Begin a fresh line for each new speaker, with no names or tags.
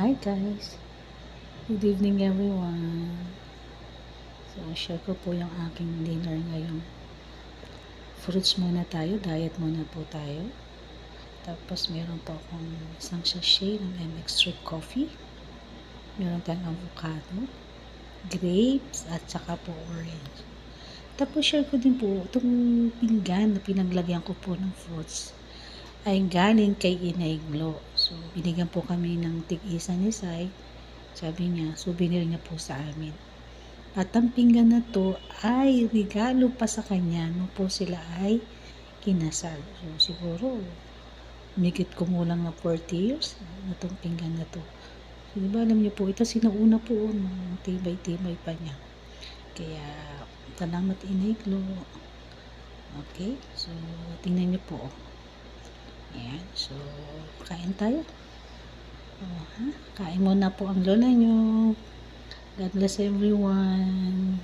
Hi guys! Good evening everyone! So, share ko po yung aking dinner ngayon. Fruits muna tayo, diet muna po tayo. Tapos meron po akong isang sachet ng MX Strip Coffee. Meron tayong avocado, grapes, at saka po orange. Tapos share ko din po itong pinggan na pinaglagyan ko po ng fruits ay galing kay Inay Glo. So, binigyan po kami ng tig-isa ni Sai. Sabi niya, souvenir niya po sa amin. At ang pinggan na to ay regalo pa sa kanya nung po sila ay kinasal. So, siguro, umigit kumulang na 40 years na itong pinggan na to. So, di ba alam niyo po, ito sinauna po, nung tibay-tibay pa niya. Kaya, salamat Inay Glo. Okay, so, tingnan niyo po. Ayan, so, kain tayo. Oh, ha? Kain muna po ang lola nyo. God bless everyone.